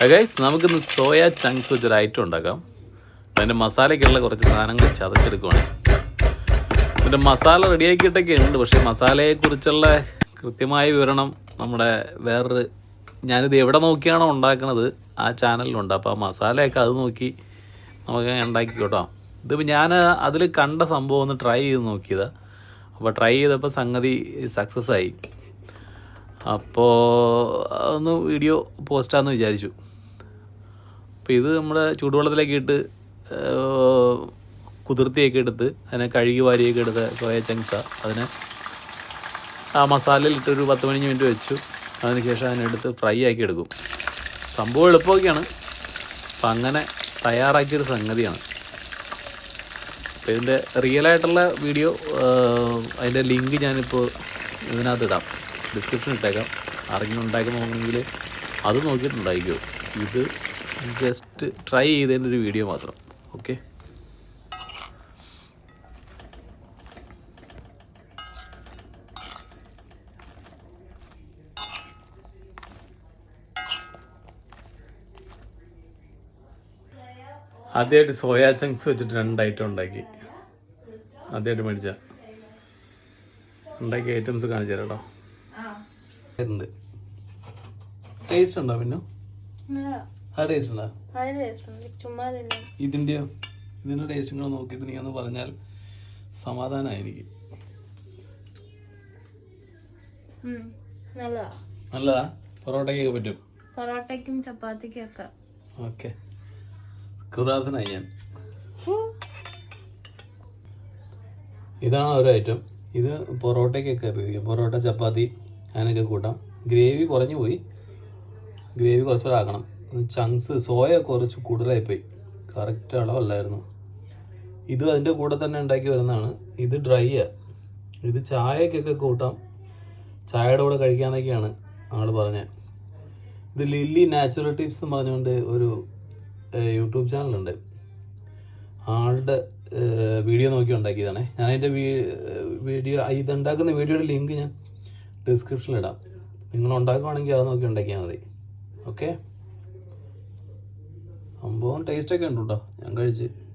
Guys നമുക്കിന്ന് soya chunks വെച്ചൊരു item ഉണ്ടാക്കാം. അതിന്റെ മസാലയ്ക്കുള്ള കുറച്ച് സാധനങ്ങൾ ചതച്ചെടുക്കുവാണ്. പിന്നെ മസാല റെഡിയാക്കിയിട്ടൊക്കെ ഉണ്ട് പക്ഷേ മസാലയെക്കുറിച്ചുള്ള കൃത്യമായ വിവരണം നമ്മുടെ വേറൊരു ഞാനിത് എവിടെ നോക്കിയാണോ ഉണ്ടാക്കുന്നത് ആ ചാനലിലുണ്ട് അപ്പോൾ ആ മസാലയൊക്കെ അത് നോക്കി നമുക്ക് ഉണ്ടാക്കി കേട്ടോ ഇതിപ്പോൾ ഞാൻ അതിൽ കണ്ട സംഭവം ഒന്ന് ട്രൈ ചെയ്ത് നോക്കിയതാണ് അപ്പോൾ ട്രൈ ചെയ്തപ്പോൾ സംഗതി സക്സസ് ആയി. അപ്പോൾ ഒന്ന് വീഡിയോ പോസ്റ്റാന്ന് വിചാരിച്ചു. അപ്പോൾ ഇത് നമ്മുടെ ചൂടുവെള്ളത്തിലേക്ക് ഇട്ട് കുതിർത്തിയൊക്കെ എടുത്ത് അതിനെ കഴുകി വാരിയൊക്കെ എടുത്ത് സോയ ചങ്ക്സ അതിനെ ആ മസാലയിൽ ഇട്ടൊരു പത്ത് പതിനഞ്ച് മിനിറ്റ് വെച്ചു. അതിനുശേഷം അതിനെടുത്ത് ഫ്രൈ ആക്കി എടുക്കും. സംഭവം എളുപ്പമൊക്കെയാണ്. അപ്പം അങ്ങനെ തയ്യാറാക്കിയൊരു സംഗതിയാണ്. അപ്പോൾ ഇതിന്റെ റിയലായിട്ടുള്ള വീഡിയോ അതിന്റെ ലിങ്ക് ഞാനിപ്പോൾ ഇതിനകത്ത് ഇടാം ഡിസ്ക്രിപ്ഷൻ ഇട്ടേക്കാം. ആരെങ്കിലും ഉണ്ടാക്കി നോക്കണമെങ്കിൽ അത് നോക്കിയിട്ടുണ്ടായിരിക്കും. ഇത് ജസ്റ്റ് ട്രൈ ചെയ്തതിന്റെ ഒരു വീഡിയോ മാത്രം. ഓക്കെ ആദ്യമായിട്ട് സോയ ചങ്ക്സ് വെച്ചിട്ട് രണ്ട് ഐറ്റം ഉണ്ടാക്കി. ആദ്യമായിട്ട് മേടിച്ച. ഉണ്ടാക്കിയ ഐറ്റംസ് കാണിച്ചു തരാം കേട്ടോ ഉണ്ട് ടേസ്റ്റ് ഉണ്ടോ പിന്നെ ആ ടേസ്റ്റ് ഉണ്ടോ ഇതിന്റെയോ ഇതിന്റെ ടേസ്റ്റ് നിങ്ങൾ നോക്കിയിട്ട് നീ ഒന്ന് പറഞ്ഞാൽ സമാധാനമായിരിക്കും നല്ലതാ. പൊറോട്ടയ്ക്കൊക്കെ പറ്റും. പൊറോട്ടയ്ക്കും ചപ്പാത്തിക്കും ഒക്കെ ഓക്കെ. കൃതാർത്ഥനായി ഞാൻ. ഇതാണ് ഒരു ഐറ്റം. ഇത് പൊറോട്ടയ്ക്കൊക്കെ ഉപയോഗിക്കും. പൊറോട്ട ചപ്പാത്തി അതിനൊക്കെ കൂട്ടാം. ഗ്രേവി കുറഞ്ഞു പോയി. ഗ്രേവി കുറച്ചുകൂടെ ആക്കണം ചങ്ക്സ് സോയ കുറച്ച് കൂടുതലായിപ്പോയി. കറക്റ്റ് അളവല്ലായിരുന്നു. ഇത് അതിന്റെ കൂടെ തന്നെ ഉണ്ടാക്കി വരുന്നതാണ്. ഇത് ഡ്രൈ ഇത് ചായക്കൊക്കെ കൂട്ടാം. ചായയുടെ കൂടെ കഴിക്കാനൊക്കെയാണ് ആൾ പറഞ്ഞത് ഇത് ലില്ലി നാച്ചുറൽ ടിപ്സ് എന്ന് പറഞ്ഞുകൊണ്ട് ഒരു യൂട്യൂബ് ചാനലുണ്ട്. ആളുടെ വീഡിയോ നോക്കി ഉണ്ടാക്കിയതാണേ. ഞാൻ അതിന്റെ വീഡിയോ ഇത് ഉണ്ടാക്കുന്ന വീഡിയോയുടെ ലിങ്ക് ഞാൻ ഡിസ്ക്രിപ്ഷനിൽ ഇടാം. നിങ്ങൾ ഉണ്ടാക്കുവാണെങ്കിൽ അത് നോക്കി ഉണ്ടാക്കിയാൽ മതി. ഓക്കെ സംഭവം ടേസ്റ്റൊക്കെ ഉണ്ട് കേട്ടോ ഞാൻ കഴിച്ച്.